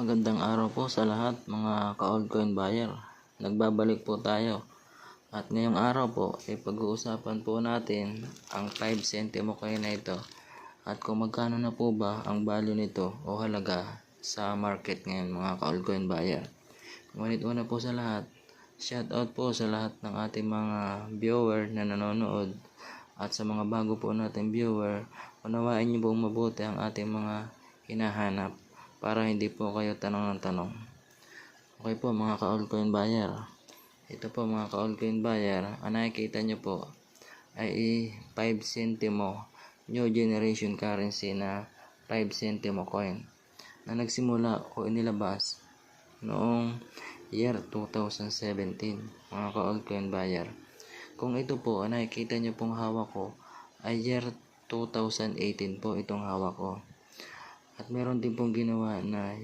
Magandang araw po sa lahat mga ka-altcoin buyer. Nagbabalik po tayo. At ngayong araw po, ay pag-uusapan po natin ang 5 centimo coin na ito. At kung magkano na po ba ang value nito o halaga sa market ngayon mga ka-altcoin buyer. Ngunit una po sa lahat, shout out po sa lahat ng ating mga viewer na nanonood at sa mga bago po nating viewer, unawain niyo pong mabuti ang ating mga hinahanap para hindi po kayo tanong ng tanong. Okay po mga ka-altcoin buyer. Ito po mga ka-altcoin buyer, ang nakikita nyo po ay 5 centimo new generation currency na 5 centimo coin na nagsimula o inilabas noong year 2017 mga ka-altcoin buyer. Kung ito po nakikita nyo pong hawak ko ay year 2018 po itong hawak ko. At meron din pong ginawa na